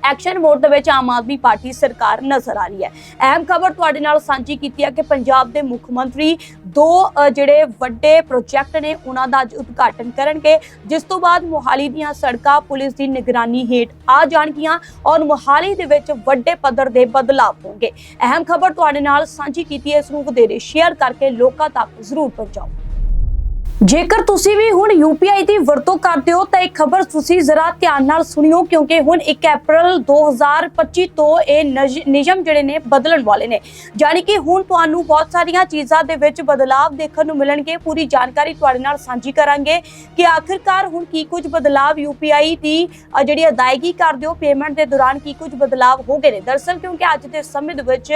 ਐਕਸ਼ਨ ਮੋਡ ਦੇ ਵਿੱਚ ਆਮ ਆਦਮੀ ਪਾਰਟੀ ਸਰਕਾਰ ਨਜ਼ਰ ਆ ਰਹੀ ਹੈ। ਅਹਿਮ ਖਬਰ ਤੁਹਾਡੇ ਨਾਲ ਸਾਂਝੀ ਕੀਤੀ ਹੈ ਕਿ ਪੰਜਾਬ ਦੇ ਮੁੱਖ ਮੰਤਰੀ ਦੋ ਜਿਹੜੇ ਵੱਡੇ ਪ੍ਰੋਜੈਕਟ ਨੇ, ਉਹਨਾਂ ਦਾ ਅੱਜ ਉਦਘਾਟਨ ਕਰਨਗੇ। ਜਿਸ ਤੋਂ ਬਾਅਦ ਮੋਹਾਲੀ ਦੀਆਂ ਸੜਕਾਂ ਪੁਲਿਸ ਦੀ ਨਿਗਰਾਨੀ ਹੇਠ ਆ ਜਾਣਗੀਆਂ ਔਰ ਮੋਹਾਲੀ ਦੇ ਵਿੱਚ ਵੱਡੇ ਪੱਧਰ ਦੇ ਬਦਲਾਅ ਹੋਣਗੇ। ਅਹਿਮ ਖਬਰ ਤੁਹਾਡੇ ਨਾਲ ਸਾਂਝੀ ਕੀਤੀ ਹੈ। ਇਸ ਨੂੰ ਵਧੇਰੇ ਸ਼ੇਅਰ ਕਰਕੇ ਲੋਕਾਂ ਤੱਕ ਜ਼ਰੂਰ ਪਹੁੰਚਾਓ। ਜੇਕਰ ਤੁਸੀਂ ਵੀ ਹੁਣ UPI ਦੀ ਵਰਤੋਂ ਕਰਦੇ ਹੋ, ਤਾਂ ਇਹ ਖਬਰ ਤੁਸੀਂ ਜ਼ਰਾ ਧਿਆਨ ਨਾਲ ਸੁਣਿਓ, ਕਿਉਂਕਿ ਹੁਣ 1 ਅਪ੍ਰੈਲ 2025 ਤੋਂ ਇਹ ਨਜ- ਨਿਯਮ ਜਿਹੜੇ ਨੇ, ਬਦਲਣ ਵਾਲੇ ਨੇ। ਯਾਨੀ ਕਿ ਹੁਣ ਤੁਹਾਨੂੰ ਬਹੁਤ ਸਾਰੀਆਂ ਚੀਜ਼ਾਂ ਦੇ ਵਿੱਚ ਬਦਲਾਅ ਦੇਖਣ ਨੂੰ ਮਿਲਣਗੇ। ਪੂਰੀ ਜਾਣਕਾਰੀ ਤੁਹਾਡੇ ਨਾਲ ਸਾਂਝੀ ਕਰਾਂਗੇ ਕਿ ਆਖਿਰਕਾਰ ਹੁਣ ਕੀ ਕੁਝ ਬਦਲਾਅ UPI ਦੀ ਜਿਹੜੀ ਅਦਾਇਗੀ ਕਰਦੇ ਹੋ, ਪੇਮੈਂਟ ਦੇ ਦੌਰਾਨ ਕੀ ਕੁਝ ਬਦਲਾਅ ਹੋ ਗਏ ਨੇ। ਦਰਅਸਲ ਕਿਉਂਕਿ ਅੱਜ ਦੇ ਸਮੇਂ ਦੇ ਵਿੱਚ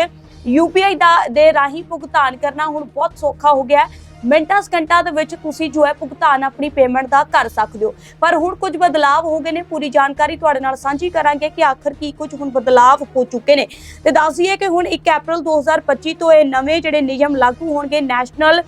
UPI ਦਾ, ਦੇ ਰਾਹੀਂ ਭੁਗਤਾਨ ਕਰਨਾ ਹੁਣ ਬਹੁਤ ਸੌਖਾ ਹੋ ਗਿਆ। ਹੈ ਮਿੰਟਾਂ ਸਕਿੰਟਾਂ ਦੇ ਵਿੱਚ ਤੁਸੀਂ ਜੋ ਹੈ ਭੁਗਤਾਨ ਆਪਣੀ ਪੇਮੈਂਟ ਦਾ ਕਰ ਸਕਦੇ ਹੋ। ਪਰ ਹੁਣ ਕੁਝ ਬਦਲਾਅ ਹੋ ਗਏ ਨੇ, ਪੂਰੀ ਜਾਣਕਾਰੀ ਤੁਹਾਡੇ ਨਾਲ ਸਾਂਝੀ ਕਰਾਂਗੇ ਕਿ ਆਖਰ ਕੀ ਕੁਝ ਹੁਣ ਬਦਲਾਅ ਹੋ ਚੁੱਕੇ ਨੇ। ਤੇ ਦੱਸ ਦਈਏ ਕਿ ਹੁਣ 1 ਅਪ੍ਰੈਲ 2025 ਤੋਂ ਇਹ ਨਵੇਂ ਜਿਹੜੇ ਨਿਯਮ ਲਾਗੂ ਹੋਣਗੇ National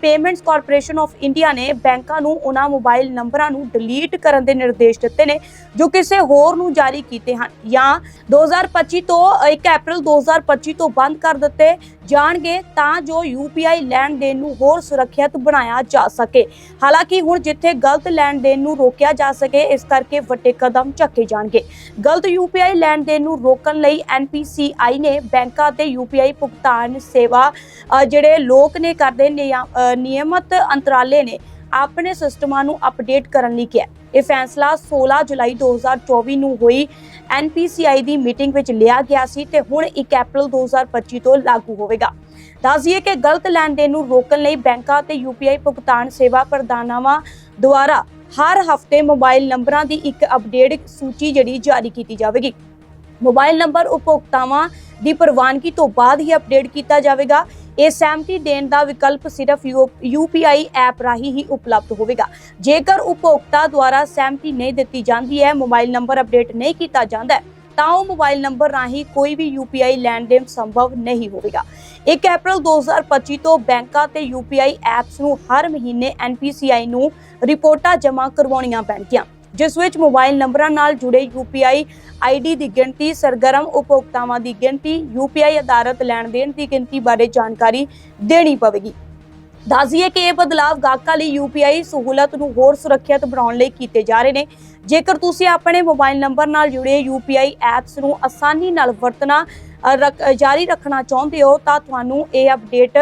Payments Corporation of India ਨੇ ਬੈਂਕਾਂ ਨੂੰ ਉਹਨਾਂ ਮੋਬਾਈਲ ਨੰਬਰਾਂ ਨੂੰ ਡਿਲੀਟ ਕਰਨ ਦੇ ਨਿਰਦੇਸ਼ ਦਿੱਤੇ ਨੇ, ਜੋ ਕਿਸੇ ਹੋਰ ਨੂੰ ਜਾਰੀ ਕੀਤੇ ਹਨ। ਜਾਂ 2025 ਤੋਂ 1 ਅਪ੍ਰੈਲ 2025 ਤੋਂ ਬੰਦ ਕਰ ਦਿੱਤੇ ਜਾਣਗੇ ਤਾਂ ਜੋ UPI ਲੈਣ ਦੇਣ ਨੂੰ ਹੋਰ ਸੁਰੱਖਿਅਤ ਬਣਾਇਆ ਜਾ ਸਕੇ। ਹਾਲਾਂਕਿ ਹੁਣ ਜਿੱਥੇ ਗਲਤ ਲੈਣ ਦੇਣ ਨੂੰ ਰੋਕਿਆ ਜਾ ਸਕੇ, ਇਸ ਕਰਕੇ ਵੱਡੇ ਕਦਮ ਚੱਕੇ ਜਾਣਗੇ। ਗਲਤ UPI ਲੈਣ ਦੇਣ ਨੂੰ ਰੋਕਣ ਲਈ NPCI ਨੇ ਬੈਂਕਾਂ ਤੇ UPI ਭੁਗਤਾਨ ਸੇਵਾ ਜਿਹੜੇ ਲੋਕ ਨੇ ਕਰਦੇ ਨੇ ਜਾਂ ਨਿਯਮਤ ਅੰਤਰਾਲੇ ਨੇ ਆਪਣੇ ਸਿਸਟਮਾਂ ਨੂੰ ਅਪਡੇਟ ਕਰਨ ਲਈ ਕਿਹਾ। ਇਹ ਫੈਸਲਾ 16 ਜੁਲਾਈ 2024 ਨੂੰ ਹੋਈ। NPCI ਦੀ ਮੀਟਿੰਗ ਵਿੱਚ ਲਿਆ ਗਿਆ ਸੀ ਤੇ ਹੁਣ 1 ਅਪ੍ਰੈਲ 2025 ਤੋਂ ਲਾਗੂ ਹੋਵੇਗਾ। ਦੱਸਿਏ ਕਿ ਗਲਤ ਲੈਣ ਦੇਣ ਨੂੰ ਰੋਕਣ ਲਈ ਬੈਂਕਾਂ ਤੇ UPI ਭੁਗਤਾਨ ਸੇਵਾ ਪ੍ਰਦਾਤਾਵਾਂ ਦੁਆਰਾ ਹਰ ਹਫ਼ਤੇ ਮੋਬਾਈਲ ਨੰਬਰਾਂ ਦੀ ਇੱਕ ਅਪਡੇਟ ਸੂਚੀ ਜਿਹੜੀ ਜਾਰੀ ਕੀਤੀ ਜਾਵੇਗੀ। ਮੋਬਾਈਲ ਨੰਬਰ ਉਪਭੋਗਤਾਵਾਂ ਦੀ ਪ੍ਰਵਾਨਗੀ ਤੋਂ ਬਾਅਦ ਹੀ ਅਪਡੇਟ ਕੀਤਾ ਜਾਵੇਗਾ। ਇਹ ਸਹਿਮਤੀ ਦੇਣ ਦਾ ਵਿਕਲਪ ਸਿਰਫ UPI ਐਪ ਰਾਹੀਂ ਹੀ ਉਪਲਬਧ ਹੋਵੇਗਾ। ਜੇਕਰ ਉਪਭੋਗਤਾ ਦੁਆਰਾ ਸਹਿਮਤੀ ਨਹੀਂ ਦਿੱਤੀ ਜਾਂਦੀ ਹੈ ਮੋਬਾਈਲ ਨੰਬਰ ਅਪਡੇਟ ਨਹੀਂ ਕੀਤਾ ਜਾਂਦਾ ਹੈ, ਤਾਂ ਉਹ ਮੋਬਾਈਲ ਨੰਬਰ ਰਾਹੀਂ ਕੋਈ ਵੀ UPI ਲੈਣ ਦੇਣ ਸੰਭਵ ਨਹੀਂ ਹੋਵੇਗਾ। 1 ਅਪ੍ਰੈਲ 2025 ਤੋਂ ਬੈਂਕਾਂ ਤੇ UPI ਐਪਸ ਨੂੰ ਹਰ ਮਹੀਨੇ NPCI ਨੂੰ ਰਿਪੋਰਟਾਂ ਜਮ੍ਹਾਂ ਕਰਵਾਉਣੀਆਂ ਪੈਣਗੀਆਂ। ਜਿਸ ਵਿੱਚ ਮੋਬਾਈਲ ਨੰਬਰਾਂ ਨਾਲ ਜੁੜੇ UPI ਆਈਡੀ ਦੀ ਗਿਣਤੀ ਸਰਗਰਮ ਉਪਭੋਗਤਾਵਾਂ ਦੀ ਗਿਣਤੀ UPI ਆਧਾਰਿਤ ਲੈਣ ਦੇਣ ਦੀ ਗਿਣਤੀ ਬਾਰੇ ਜਾਣਕਾਰੀ ਦੇਣੀ ਪਵੇਗੀ। ਦੱਸਦੀਏ ਕਿ ਇਹ ਬਦਲਾਵ ਗਾਹਕਾਂ ਲਈ UPI ਸਹੂਲਤ ਨੂੰ ਹੋਰ ਸੁਰੱਖਿਅਤ ਬਣਾਉਣ ਲਈ ਕੀਤੇ ਜਾ ਰਹੇ ਨੇ। ਜੇਕਰ ਤੁਸੀਂ ਆਪਣੇ ਮੋਬਾਈਲ ਨੰਬਰ ਨਾਲ ਜੁੜੇ UPI ਐਪਸ ਨੂੰ ਆਸਾਨੀ ਨਾਲ ਵਰਤਣਾ ਅ, ਜਾਰੀ ਰੱਖਣਾ ਚਾਹੁੰਦੇ ਹੋ ਤਾਂ ਤੁਹਾਨੂੰ ਇਹ ਅਪਡੇਟ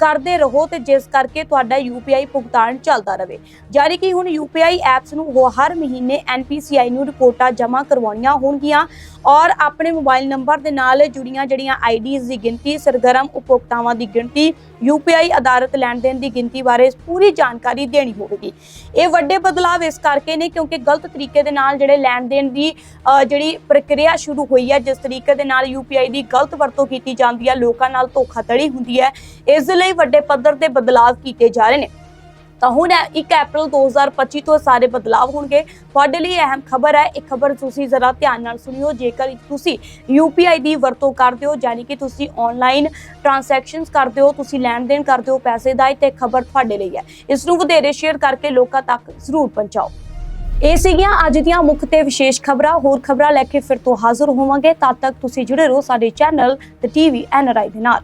ਕਰਦੇ ਰਹੋ ਤੇ ਜਿਸ ਕਰਕੇ ਤੁਹਾਡਾ UPI ਭੁਗਤਾਨ ਚੱਲਦਾ ਰਹੇ। ਜਾਰੀ ਕਿ ਹੁਣ UPI ਐਪਸ ਨੂੰ ਉਹ ਹਰ ਮਹੀਨੇ NPCI ਨੂੰ ਰਿਪੋਰਟਾਂ ਜਮ੍ਹਾਂ ਕਰਵਾਉਣੀਆਂ ਹੋਣਗੀਆਂ ਔਰ ਆਪਣੇ ਮੋਬਾਈਲ ਨੰਬਰ ਦੇ ਨਾਲ ਜੁੜੀਆਂ ਜਿਹੜੀਆਂ ਆਈਡੀਜ਼ ਦੀ ਗਿਣਤੀ, ਸਰਗਰਮ ਉਪਭੋਗਤਾਵਾਂ ਦੀ ਗਿਣਤੀ UPI ਆਧਾਰਿਤ ਲੈਣ ਦੇਣ ਦੀ ਗਿਣਤੀ ਬਾਰੇ ਪੂਰੀ ਜਾਣਕਾਰੀ ਦੇਣੀ ਹੋਵੇਗੀ। ਇਹ ਵੱਡੇ ਬਦਲਾਵ ਇਸ ਕਰਕੇ ਨੇ ਕਿਉਂਕਿ ਗਲਤ ਤਰੀਕੇ ਦੇ ਨਾਲ ਜਿਹੜੇ ਲੈਣ ਦੇਣ ਦੀ ਜਿਹੜੀ ਪ੍ਰਕਿਰਿਆ ਸ਼ੁਰੂ ਹੋਈ ਹੈ, ਜਿਸ ਤਰੀਕੇ ਦੇ ਨਾਲ UPI ਦੀ ਗਲਤ ਵਰਤੋਂ ਕੀਤੀ ਜਾਂਦੀ ਹੈ, ਲੋਕਾਂ ਨਾਲ ਧੋਖਾਧੜੀ ਹੁੰਦੀ ਹੈ, ਇਸ ਦੇ ਲਈ ਵੱਡੇ ਪੱਧਰ ਤੇ ਬਦਲਾਵ ਕੀਤੇ ਜਾ ਰਹੇ ਨੇ। ਤਾਂ ਹੁਣ 1 ਅਪ੍ਰੈਲ 2025 ਤੋਂ ਸਾਰੇ ਬਦਲਾਵ ਹੋਣਗੇ। ਤੁਹਾਡੇ ਲਈ ਅਹਿਮ ਖਬਰ ਹੈ। ਇਹ ਖਬਰ ਤੁਸੀਂ ਜ਼ਰਾ ਧਿਆਨ ਨਾਲ ਸੁਣਿਓ। ਜੇਕਰ ਤੁਸੀਂ UPI ਦੀ ਵਰਤੋਂ ਕਰਦੇ ਹੋ, ਯਾਨੀ ਕਿ ਤੁਸੀਂ ਆਨਲਾਈਨ ਟ੍ਰਾਂਜੈਕਸ਼ਨਸ ਕਰਦੇ ਹੋ, ਤੁਸੀਂ ਲੈਣ ਦੇਣ ਕਰਦੇ ਹੋ ਪੈਸੇ ਦਾ ਤੇ ਖਬਰ ਤੁਹਾਡੇ ਲਈ ਹੈ। ਇਸ ਨੂੰ ਵਧੇਰੇ ਸ਼ੇਅਰ ਕਰਕੇ ਲੋਕਾਂ ਤੱਕ ਜ਼ਰੂਰ ਪਹੁੰਚਾਓ। ਇਹ ਸੀਗੀਆਂ ਅੱਜ ਦੀਆਂ ਮੁੱਖ ਤੇ ਵਿਸ਼ੇਸ਼ ਖਬਰਾਂ। ਹੋਰ ਖਬਰਾਂ ਲੈ ਕੇ ਫਿਰ ਤੋਂ ਹਾਜ਼ਰ ਹੋਵਾਂਗੇ। ਤਦ ਤੱਕ ਤੁਸੀਂ ਜੁੜੇ ਰਹੋ ਸਾਡੇ ਚੈਨਲ ਤੇ ਟੀਵੀ ਐਨਆਰਆਈ ਦੇ ਨਾਲ।